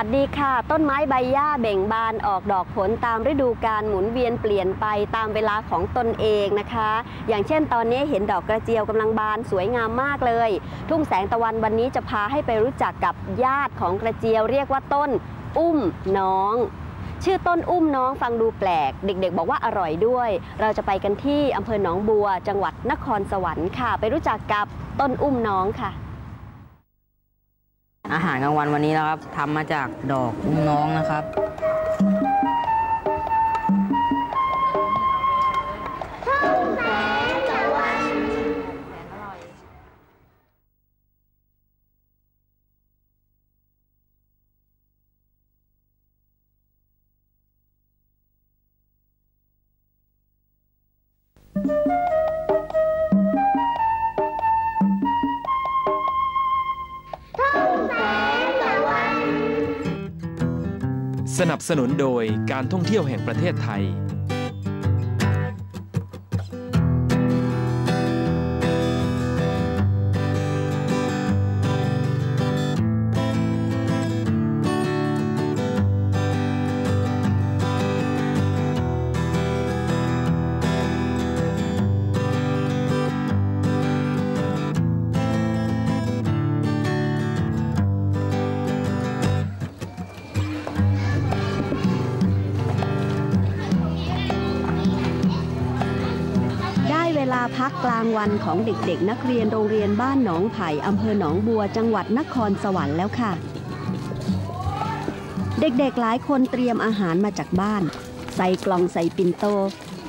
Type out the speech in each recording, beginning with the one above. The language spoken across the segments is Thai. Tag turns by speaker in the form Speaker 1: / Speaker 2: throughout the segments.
Speaker 1: วั
Speaker 2: สดีค่ะ ต้น
Speaker 3: ไม้ใบหญ้าเบ่งบานออกดอกผลตามฤดูกาลหมุนเวียนเปลี่ยนไปตามเวลาของตนเองนะคะ อย่างเช่นตอนนี้เห็นดอกกระเจียวกำลังบานสวยงามมากเลย ทุ่งแสงตะวันวันนี้จะพาให้ไปรู้จักกับญาติของกระเจียวเรียกว่าต้น อุ้มน้อง ชื่อต้นอุ้มน้องฟังดูแปลก เด็กๆ บอกว่าอร่อยด้วย เราจะไปกันที่อำเภอหนองบัว จังหวัดนครสวรรค์ค่ะ ไปรู้จักกับต้นอุ้มน้องค่ะ
Speaker 4: อาหารกลางวันวันนี้นะครับทำมาจากดอกอุ้มน้องนะครับ
Speaker 5: สนับสนุนโดยการท่องเที่ยวแห่งประเทศไทย
Speaker 3: วันของเด็กๆ นักเรียนโรงเรียนบ้านหนองไผ่อำเภอหนองบัวจังหวัดนครสวรรค์แล้วค่ะ เด็กๆหลายคนเตรียมอาหารมาจากบ้าน ใส่กล่องใส่ปิ่นโต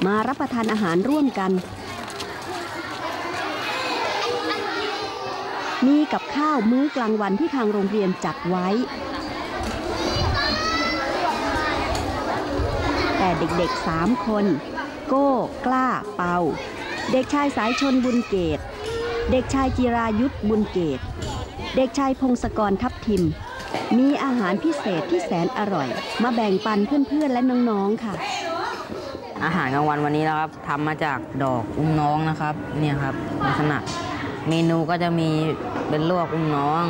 Speaker 3: มารับประทานอาหารร่วมกัน มีกับข้าวมื้อกลางวันที่ทางโรงเรียนจัดไว้ แต่เด็กๆสามคน โก้ กล้า เปา เด็กชายสายชนบุญเกต เด็กชายจิรายุทธบุญเกต เด็กชายพงศกรทับทิม มีอาหารพิเศษที่แสนอร่อย มาแบ่งปันเพื่อนๆและน้องๆค่ะ
Speaker 4: อาหารกลางวันวันนี้นะครับทำมาจากดอกอุ้มน้องนะครับเนี่ยครับลักษณะเมนูก็จะมีเป็นลวกอุ้มน้อง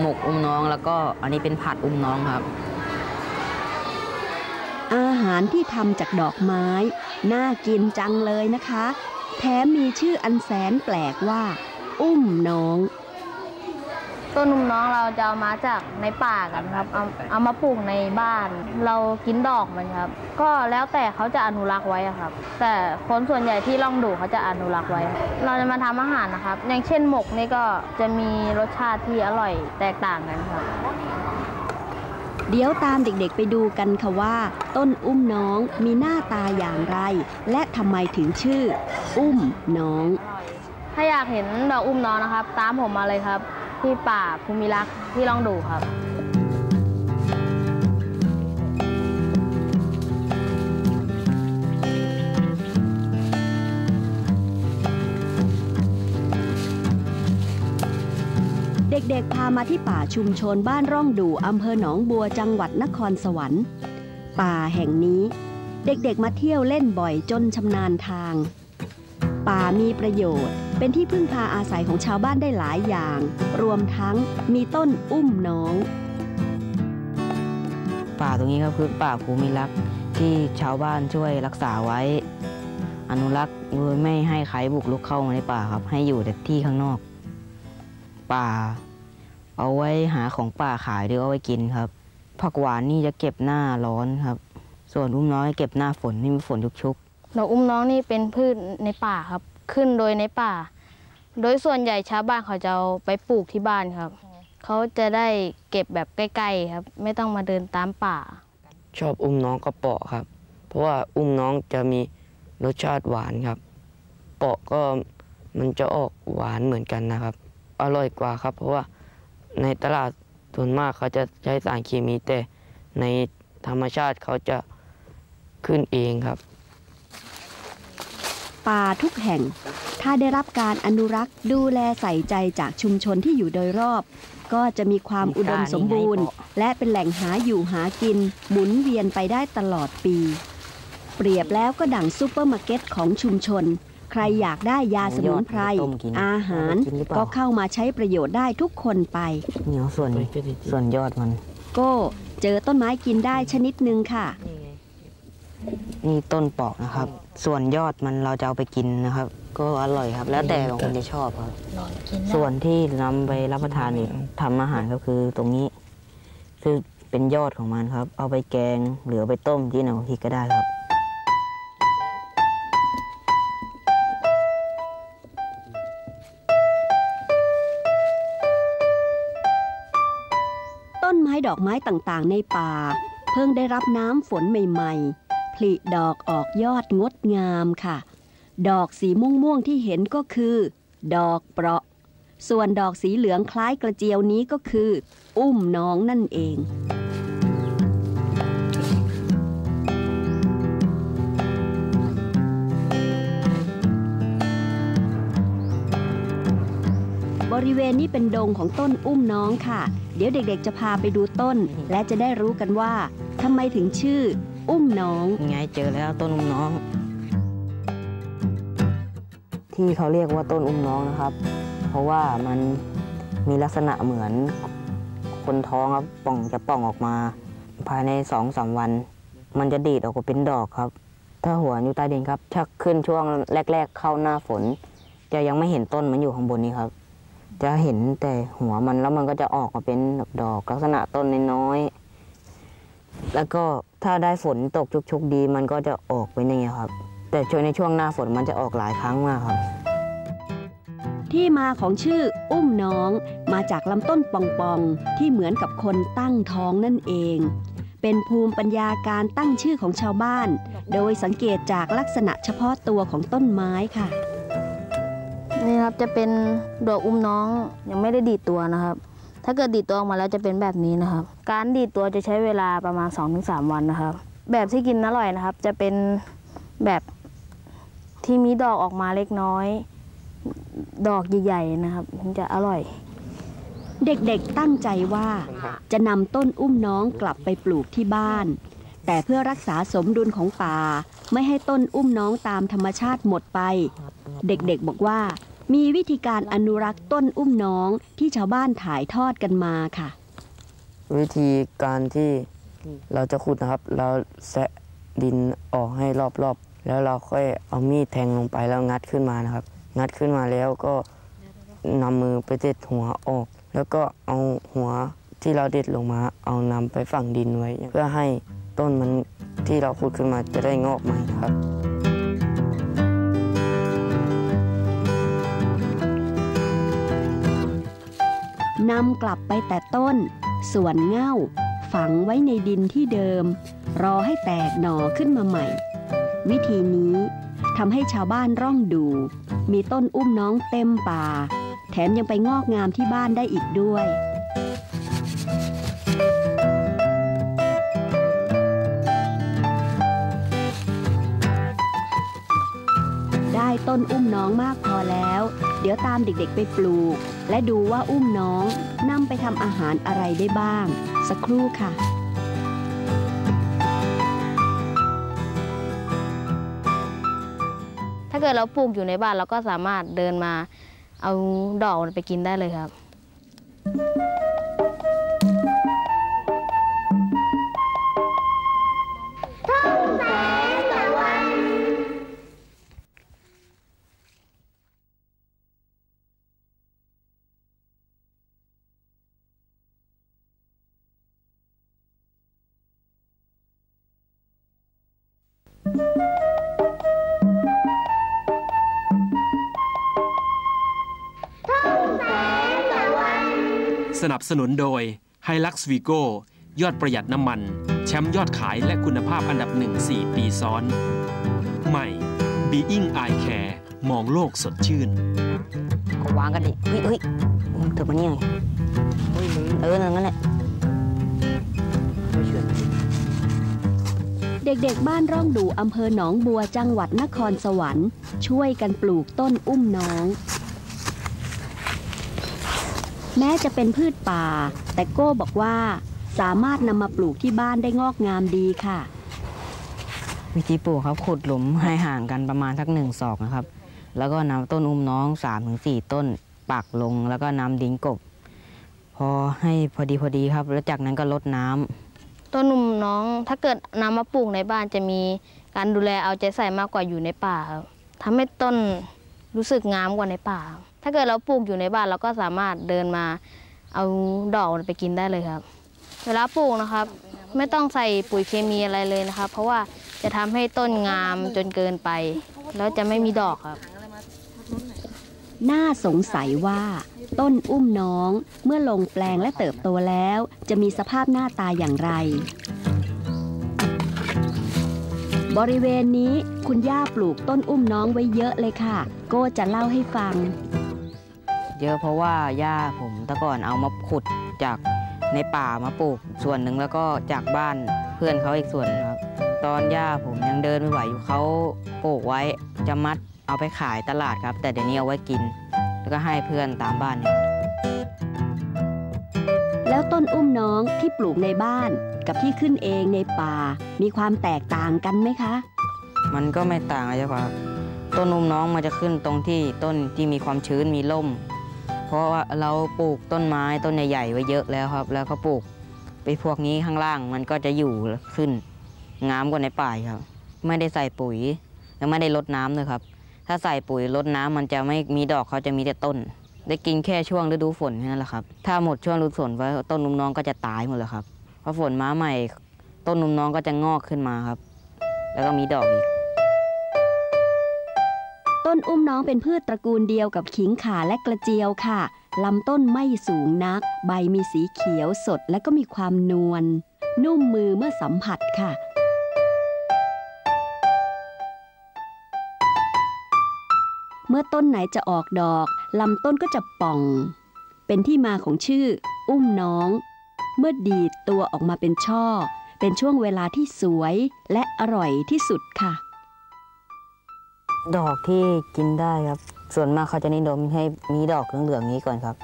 Speaker 4: หมกอุ้มน้องแล้วก็อันนี้เป็นผัดอุ้มน้องครับ
Speaker 3: อาหารที่ทำจากดอกไม้ น่ากินจังเลยนะคะ แถมมีชื่ออันแสนแปลกว่า อุ้มน้อง
Speaker 6: ต้นนุ่มน้องเราจะเอามาจากในป่ากันครับ เอาเอามาปลูกในบ้าน เรากินดอกมันครับ ก็แล้วแต่เขาจะอนุรักษ์ไว้อะครับ แต่คนส่วนใหญ่ที่ล่องดูเขาจะอนุรักษ์ไว้ เราจะมาทำอาหารนะครับ อย่างเช่นหมกนี่ก็จะมีรสชาติที่อร่อยแตกต่างกันครับ
Speaker 3: เดี๋ยวตามเด็กๆไปดูกันค่ะว่า ต้นอุ้มน้องมีหน้าตาอย่างไร และทำไมถึงชื่อ อุ้มน้อง
Speaker 6: ถ้าอยากเห็นดอกอุ้มน้องนะครับ ตามผมมาเลยครับ ที่ป่าภูมิรักที่ลองดูครับ
Speaker 3: ด็กๆ พามาที่ป่าชุมชนบ้านร่องดูอำเภอหนองบัวจังหวัดนครสวรรค์ ป่าแห่งนี้ เด็กๆมาเที่ยวเล่นบ่อยจนชำนาญทาง ป่ามีประโยชน์ เป็นที่พึ่งพาอาศัยของชาวบ้านได้หลายอย่าง รวมทั้งมีต้นอุ้มน้อง
Speaker 4: ป่าตรงนี้ก็คือป่าภูมิรักษ์ที่ชาวบ้านช่วยรักษาไว้ อนุรักษ์โดยไม่ให้ใครบุกรุกเข้ามาในป่าครับ ให้อยู่แต่ที่ข้างนอก ป่า เอาไว้หาของป่าขายหรือเอาไว้กินครับ ผักหวานนี่จะเก็บหน้าร้อนครับ ส่วนอุ้มน้อยเก็บหน้าฝนที่มีฝนชุก
Speaker 6: ดอกอุ้มน้องนี่เป็นพืชในป่าครับ ขึ้นโดยในป่า โดยส่วนใหญ่ชาวบ้านเขาจะเอาไปปลูกที่บ้านครับเขาจะได้เก็บแบบใกล้ๆครับ ไม่ต้องมาเดินตามป่า
Speaker 7: ชอบอุ้มน้องกระเปาะครับ เพราะว่าอุ้มน้องจะมีรสชาติหวานครับ เปาะก็มันจะออกหวานเหมือนกันนะครับ อร่อยกว่าครับ เพราะว่า ในตลาดส่วนมากเขาจะใช้สารเคมีแต่ในธรรมชาติเขาจะขึ้นเองครับ
Speaker 3: ป่าทุกแห่ง ถ้าได้รับการอนุรักษ์ดูแลใส่ใจจากชุมชนที่อยู่โดยรอบ ก็จะมีความอุดมสมบูรณ์ และเป็นแหล่งหาอยู่หากิน หมุนเวียนไปได้ตลอดปี เปรียบแล้วก็ดั่งซูเปอร์มาร์เก็ตของชุมชน ใครอยากได้ยาสมุนไพร อาหารก็เข้ามาใช้ประโยชน์ได้ทุกคนไป
Speaker 4: ๆเหนียวส่วนส่วนยอดมัน
Speaker 3: ก็เจอต้นไม้กินได้ชนิดหนึ่งค่ะ
Speaker 4: นี่ต้นปอกนะครับ ส่วนยอดมันเราจะเอาไปกินนะครับ ก็อร่อยครับ แล้วแต่บางคนจะชอบครับ ส่วนที่นำไปรับประทานอีกทำอาหารก็คือตรงนี้ คือเป็นยอดของมันครับ เอาไปแกงหรือเอาไปต้มที่ไหนบางทีก็ได้ครับ
Speaker 3: ต้นไม้ดอกไม้ต่างๆ ในป่า เพิ่งได้รับน้ำฝนใหม่ ๆ ผลิดอกออกยอดงดงามค่ะ ดอกสีม่วงๆที่เห็นก็คือ ดอกเปราะ ส่วนดอกสีเหลืองคล้ายกระเจียวนี้ก็คือ อุ้มน้องนั่นเองบริเวณนี้เป็นดงของต้นอุ้มน้องค่ะ ดี๋ยวเด็กๆ จะพาไปดูต้น และจะได้รู้กันว่าทำไมถึงชื่อ อุ้มน้อง
Speaker 4: ยังไงเจอแล้วต้นอุ้มน้อง ที่เขาเรียกว่าต้นอุ้มน้องนะครับ เพราะว่ามันมีลักษณะเหมือน คนท้องครับป่องจะป่องออกมา ภายในสองสามวัน มันจะดีดออกมาเป็นดอกครับ ถ้าหัวอยู่ใต้ดินครับถ้าขึ้นช่วงแรก ๆ เข้าหน้าฝน จะยังไม่เห็นต้นมันอยู่ข้างบนนี้ครับ จะเห็นแต่หัวมันแล้วมันก็จะออกมาเป็นดอกลักษณะต้นน้อยๆแล้วก็ถ้าได้ฝนตกชุกๆดี มันก็จะออกเป็นอย่างเงี้ยครับ แต่ช่วงในช่วงหน้าฝนมันจะออกหลายครั้งมากครับ
Speaker 3: ที่มาของชื่ออุ้มน้องมาจากลำต้นปองๆที่เหมือนกับคนตั้งท้องนั่นเอง เป็นภูมิปัญญาการตั้งชื่อของชาวบ้าน โดยสังเกตจากลักษณะเฉพาะตัวของต้นไม้ค่ะ
Speaker 6: นี่ครับจะเป็นดอกอุ้มน้องยังไม่ได้ดีดตัวนะครับ ถ้าเกิดดีดตัวออกมาแล้วจะเป็นแบบนี้นะครับ การดีดตัวจะใช้เวลาประมาณ 2-3 วันนะครับ แบบที่กินอร่อยนะครับ จะเป็นแบบที่มีดอกออกมาเล็กน้อย ดอกใหญ่ๆนะครับถึงจะอร่อย
Speaker 3: เด็กๆตั้งใจว่าจะนำต้นอุ้มน้องกลับไปปลูกที่บ้าน แต่เพื่อรักษาสมดุลของป่า ไม่ให้ต้นอุ้มน้องตามธรรมชาติหมดไป เด็กๆบอกว่า มีวิธีการอนุรักษ์ต้นอุ้มน้องที่ชาวบ้านถ่ายทอดกันมาค่ะ
Speaker 7: วิธีการที่เราจะขุดนะครับ เราแซะดินออกให้รอบๆ แล้วเราค่อยเอามีดแทงลงไปแล้วงัดขึ้นมานะครับ งัดขึ้นมาแล้วก็นำมือไปเด็ดหัวออก แล้วก็เอาหัวที่เราเด็ดลงมา เอานำไปฝังดินไว้ เพื่อให้ต้นมันที่เราขุดขึ้นมาจะได้งอกใหม่ครับ
Speaker 3: นำกลับไปแต่ต้น ส่วนเง่าฝฝังไว้ในดินที่เดิม รอให้แตกหน่อขึ้นมาใหม่ วิธีนี้ทำให้ชาวบ้านร่องดู มีต้นอุ้มน้องเต็มป่า แถมยังไปงอกงามที่บ้านได้อีกด้วยได้ต้นอุ้มน้องมากพอแล้ว เดี๋ยวตามเด็กๆไปปลูก และดูว่าอุ้มน้องนำไปทำอาหารอะไรได้บ้าง สักครู่ค่ะ
Speaker 6: ถ้าเกิดเราปลูกอยู่ในบ้านเราก็สามารถเดินมาเอาดอกมันไปกินได้เลยครับ
Speaker 5: สนับสนุนโดย h i l u x v i g o ยอดประหยัดน้ำมัน แชมป์ยอดขายและคุณภาพอันดับหนึ่ง4ปีซ้อน ใหม่ Being Eye Care มองโลกสดชื่น
Speaker 4: ก็วางกันดิเฮ้ยเฮ้ยมึงเถอะมานี่ไงเออนั่นแหละ
Speaker 3: เด็กๆ บ้านร่องดูอำเภอหนองบัวจังหวัดนครสวรรค์ ช่วยกันปลูกต้นอุ้มน้อง แม้จะเป็นพืชป่า แต่โก้บอกว่าสามารถนำมาปลูกที่บ้านได้งอกงามดีค่ะ
Speaker 4: วิธีปลูกครับขุดหลุมให้ห่างกันประมาณสักหนึ่งศอกนะครับ แล้วก็นำต้นอุ้มน้อง3าถึงสต้นปักลงแล้วก็นำดินกบ พอให้พอดีพอดีครับ แล้วจากนั้นก็ลดน้ำ
Speaker 6: ต้นนุ่มน้องถ้าเกิดนำมาปลูกในบ้านจะมีการดูแลเอาใจใส่มากกว่าอยู่ในป่าครับทำให้ต้นรู้สึกงามกว่าในป่า ถ้าเกิดเราปลูกอยู่ในบ้านเราก็สามารถเดินมาเอาดอกไปกินได้เลยครับ เวลาปลูกนะครับ ไม่ต้องใส่ปุ๋ยเคมีอะไรเลยนะครับ เพราะว่าจะทำให้ต้นงามจนเกินไป แล้วจะไม่มีดอกครับ
Speaker 3: น่าสงสัยว่า ต้นอุ้มน้องเมื่อลงแปลงและเติบโตแล้ว จะมีสภาพหน้าตาอย่างไร บริเวณนี้คุณย่าปลูกต้นอุ้มน้องไว้เยอะเลยค่ะ โก้จะเล่าให้ฟัง
Speaker 4: เยอะเพราะว่าย่าผมแต่ก่อนเอามาขุดจากในป่ามาปลูกส่วนหนึ่งแล้วก็จากบ้านเพื่อนเขาอีกส่วนหนึ่งครับ ตอนย่าผมยังเดินไม่ไหวอยู่เขาปลูกไว้จะมัดเอาไปขายตลาดครับ แต่เดี๋ยวนี้เอาไว้กิน แล้วก็ให้เพื่อนตามบ้านเนี่ย
Speaker 3: แล้วต้นอุ้มน้องที่ปลูกในบ้านกับที่ขึ้นเองในป่า มีความแตกต่างกันไหมคะ
Speaker 4: มันก็ไม่ต่างอะไรจากว่าต้นนุ่มน้องมันจะขึ้นตรงที่ต้นที่มีความชื้นมีร่ม เพราะว่าเราปลูกต้นไม้ต้นใหญ่ๆไว้เยอะแล้วครับ แล้วก็ปลูกไปพวกนี้ข้างล่างมันก็จะอยู่ขึ้นงามกว่าในป่าครับ ไม่ได้ใส่ปุ๋ยและไม่ได้ลดน้ำเลยครับ ถ้าใส่ปุ๋ยลดน้ำมันจะไม่มีดอกเขาจะมีแต่ต้น ได้กินแค่ช่วงฤดูฝนแค่นั้นแหละครับถ้าหมดช่วงฤดูฝนไว้ต้นนุ่มน้องก็จะตายหมดเลยครับพอฝนมาใหม่ ต้นนุ่มน้องก็จะงอกขึ้นมาครับ แล้วก็มีดอกอีก
Speaker 3: ต้นอุ้มน้องเป็นพืชตระกูลเดียวกับขิงข่าและกระเจียวค่ะ ลำต้นไม่สูงนัก ใบมีสีเขียวสดและก็มีความนวล นุ่มมือเมื่อสัมผัสค่ะ เมื่อต้นไหนจะออกดอก ลำต้นก็จะป่อง เป็นที่มาของชื่อ อุ้มน้อง เมื่อดีดตัวออกมาเป็นช่อ เป็นช่วงเวลาที่สวยและอร่อยที่สุดค่ะ
Speaker 4: ดอกที่กินได้ครับ ส่วนมากเขาจะนิยมให้มีดอกเหลืองๆนี้ก่อนครับ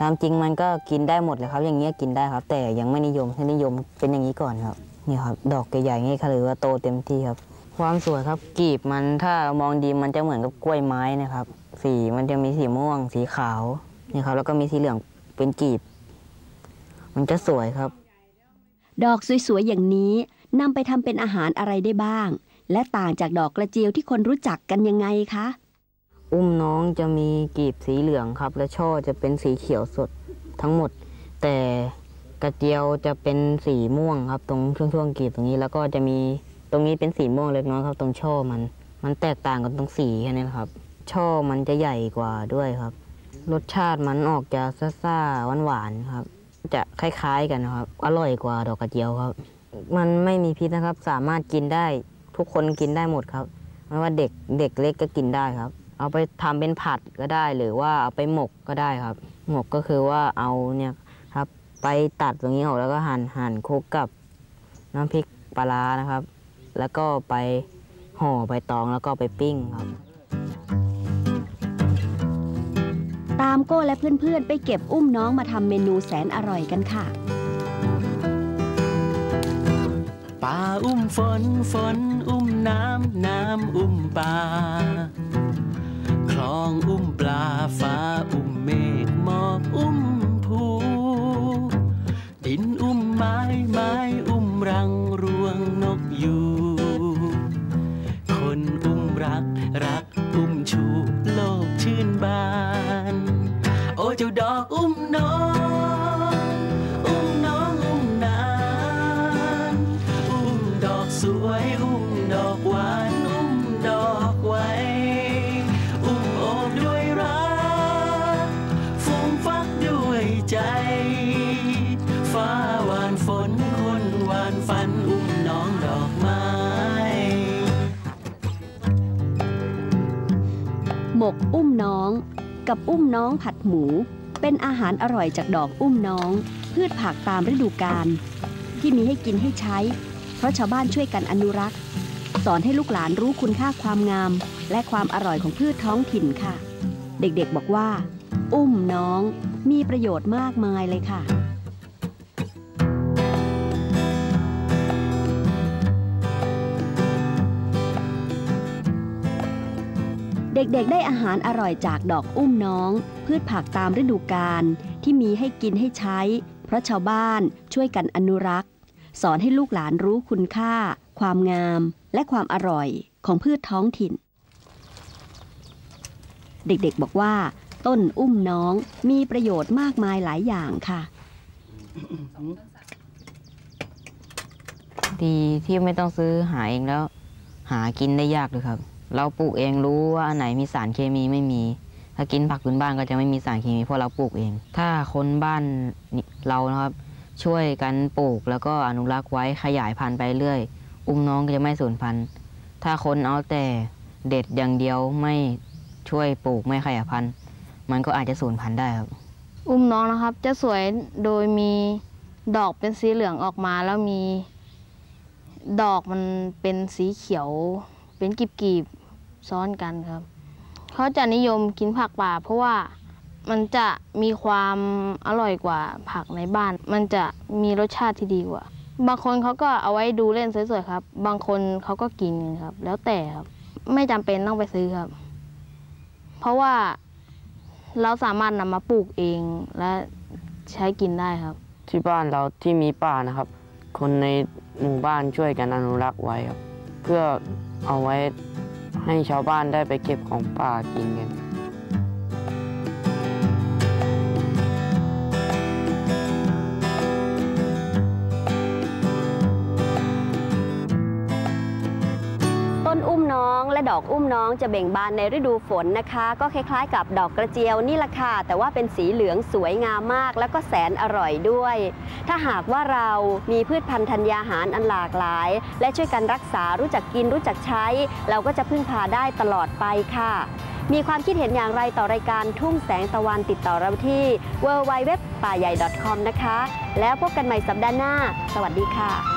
Speaker 4: ตามจริงมันก็กินได้หมดเลยครับ อย่างเงี้ยกินได้ครับ แต่ยังไม่นิยมให้นิยมเป็นอย่างนี้ก่อนครับ นี่ครับ ดอกใหญ่ๆนี่เขาเรียกว่าโตเต็มที่ครับ ความสวยครับกลีบมันถ้ามองดีมันจะเหมือนกับกล้วยไม้นะครับ สีมันจะมีสีม่วง สีขาวนี่ครับ แล้วก็มีสีเหลืองเป็นกลีบ มันจะสวยครับ
Speaker 3: ดอกสวยๆอย่างนี้นำไปทำเป็นอาหารอะไรได้บ้าง และต่างจากดอกกระเจียวที่คนรู้จักกันยังไงคะ
Speaker 4: อุ้มน้องจะมีกลีบสีเหลืองครับ และช่อจะเป็นสีเขียวสดทั้งหมด แต่กระเจียวจะเป็นสีม่วงครับ ตรงช่วงช่วงๆกลีบตรงนี้แล้วก็จะมีตรงนี้เป็นสีม่วงเล็กน้อยครับ ตรงช่อมัน มันแตกต่างกันตรงสีแค่นี้ครับ ช่อมันจะใหญ่กว่าด้วยครับ รสชาติมันออกจะซ่าๆหวานๆครับ จะคล้ายๆกันนะครับ อร่อยกว่าดอกกระเจียวครับ มันไม่มีพิษนะครับ สามารถกินได้ ทุกคนกินได้หมดครับ ไม่ว่าเด็กเด็กเล็กก็กินได้ครับ เอาไปทำเป็นผัดก็ได้ หรือว่าเอาไปหมกก็ได้ครับ หมกก็คือว่าเอาเนี่ยครับ ไปตัดตรงนี้ออกแล้วก็หั่นหั่นคลุกกับน้ำพริกปลาร้านะครับ แล้วก็ไปห่อใบตองแล้วก็ไปปิ้งครับ
Speaker 3: ตามโก้และเพื่อนๆ ไปเก็บอุ้มน้องมาทำเมนูแสนอร่อยกันค่ะ
Speaker 2: ป่าอุ้มฝนฝนอุ้มน้ำน้ำอุ้มป่า ใจ ฟ้าหวานฝนคนหวานฝันอุ้มน้องดอกไม้
Speaker 3: หมกอุ้มน้องกับอุ้มน้องผัดหมู เป็นอาหารอร่อยจากดอกอุ้มน้อง พืชผักตามฤดูกาลที่มีให้กินให้ใช้ เพราะชาวบ้านช่วยกันอนุรักษ์ สอนให้ลูกหลานรู้คุณค่าความงาม และความอร่อยของพืชท้องถิ่นค่ะ เด็กๆบอกว่า อุ้มน้อง มีประโยชน์มากมายเลยค่ะ เด็กๆ ได้อาหารอร่อยจากดอกอุ้มน้อง พืชผักตามฤดูกาลที่มีให้กินให้ใช้ เพราะชาวบ้านช่วยกันอนุรักษ์ สอนให้ลูกหลานรู้คุณค่า ความงาม และความอร่อยของพืชท้องถิ่น เด็กๆบอกว่า ต้นอุ้มน้องมีประโยชน์มากมายหลายอย่างค่ะ
Speaker 4: ดีที่ไม่ต้องซื้อหาเองแล้ว หากินได้ยากเลยครับ เราปลูกเองรู้ว่าอันไหนมีสารเคมีไม่มี ถ้ากินผักพื้นบ้านก็จะไม่มีสารเคมีเพราะเราปลูกเอง ถ้าคนบ้านเรานะครับ ช่วยกันปลูกแล้วก็อนุรักษ์ไว้ขยายพันธุ์ไปเรื่อย อุ้มน้องก็จะไม่สูญพันธุ์ถ้าคนเอาแต่เด็ดอย่างเดียวไม่ช่วยปลูกไม่ขยายพันธุ์ มันก็อาจจะสูญพันธุ์ได้ครับ
Speaker 6: อุ้มน้องนะครับ จะสวยโดยมีดอกเป็นสีเหลืองออกมาแล้วมี ดอกมันเป็นสีเขียว เป็นกีบๆซ้อนกันครับเขาจะนิยมกินผักป่า เพราะว่ามันจะมีความอร่อยกว่าผักในบ้าน มันจะมีรสชาติที่ดีกว่า บางคนเขาก็เอาไว้ดูเล่นสวยๆครับ บางคนเขาก็กินครับ แล้วแต่ครับ ไม่จำเป็นต้องไปซื้อครับ เพราะว่า เราสามารถนำมาปลูกเองและใช้กินได้ครับ
Speaker 7: ที่บ้านเราที่มีป่านะครับ คนในหมู่บ้านช่วยกันอนุรักษ์ไว้ครับ เพื่อเอาไว้ให้ชาวบ้านได้ไปเก็บของป่ากินกัน
Speaker 1: ต้น ดอกอุ้มน้องจะเบ่งบานในฤดูฝนนะคะ ก็คล้ายๆ กับดอกกระเจียวนี่แหละค่ะแต่ว่าเป็นสีเหลืองสวยงามมาก แล้วก็แสนอร่อยด้วย ถ้าหากว่าเรามีพืชพันธุ์ธัญญาหารอันหลากหลาย และช่วยกันรักษารู้จักกินรู้จักใช้ เราก็จะพึ่งพาได้ตลอดไปค่ะมีความคิดเห็นอย่างไรต่อรายการทุ่งแสงตะวันติดต่อเราที่ w w w ป่าใหญ่ .com นะคะ แล้วพบกันใหม่สัปดาห์หน้า สวัสดีค่ะ